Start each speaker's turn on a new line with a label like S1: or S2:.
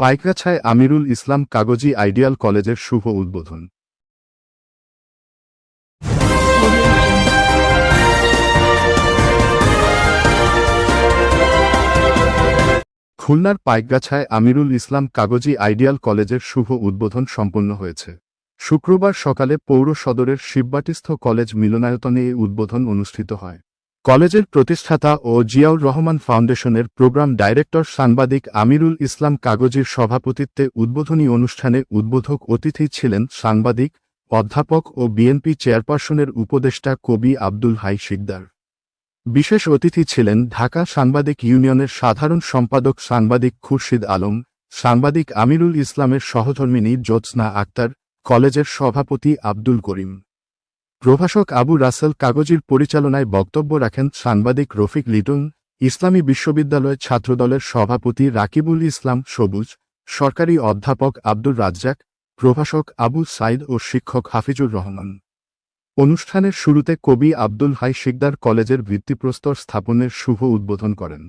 S1: পাইকগাছায় আমিরুল ইসলাম কাগজি আইডিয়াল কলেজের শুভ উদ্বোধন। খুলনার পাইকগাছায় আমিরুল ইসলাম কাগজি আইডিয়াল কলেজের শুভ উদ্বোধন সম্পন্ন হয়েছে। শুক্রবার সকালে পৌর সদরের শিববাটিস্থ কলেজ মিলনায়তনে এই উদ্বোধন অনুষ্ঠিত হয়। কলেজের প্রতিষ্ঠাতা ও জিয়াউর রহমান ফাউন্ডেশনের প্রোগ্রাম ডাইরেক্টর সাংবাদিক আমিরুল ইসলাম কাগজির সভাপতিত্বে উদ্বোধনী অনুষ্ঠানে উদ্বোধক অতিথি ছিলেন সাংবাদিক, অধ্যাপক ও বিএনপি চেয়ারপারসনের উপদেষ্টা কবি আব্দুল হাই শিকদার। বিশেষ অতিথি ছিলেন ঢাকা সাংবাদিক ইউনিয়নের সাধারণ সম্পাদক সাংবাদিক খুরশিদ আলম, সাংবাদিক আমিরুল ইসলামের সহধর্মিনী জ্যোৎস্না আক্তার, কলেজের সভাপতি আব্দুল করিম। প্রভাষক আবু রাসেল কাগজির পরিচালনায় বক্তব্য রাখেন সাংবাদিক রফিক লিটন, ইসলামী বিশ্ববিদ্যালয় ছাত্রদলের সভাপতি রাকিবুল ইসলাম সবুজ, সরকারি অধ্যাপক আব্দুর রাজ্জাক, প্রভাষক আবু সাইদ ও শিক্ষক হাফিজুর রহমান। অনুষ্ঠানের শুরুতে কবি আব্দুল হাই শিকদার কলেজের ভিত্তিপ্রস্তর স্থাপনের শুভ উদ্বোধন করেন।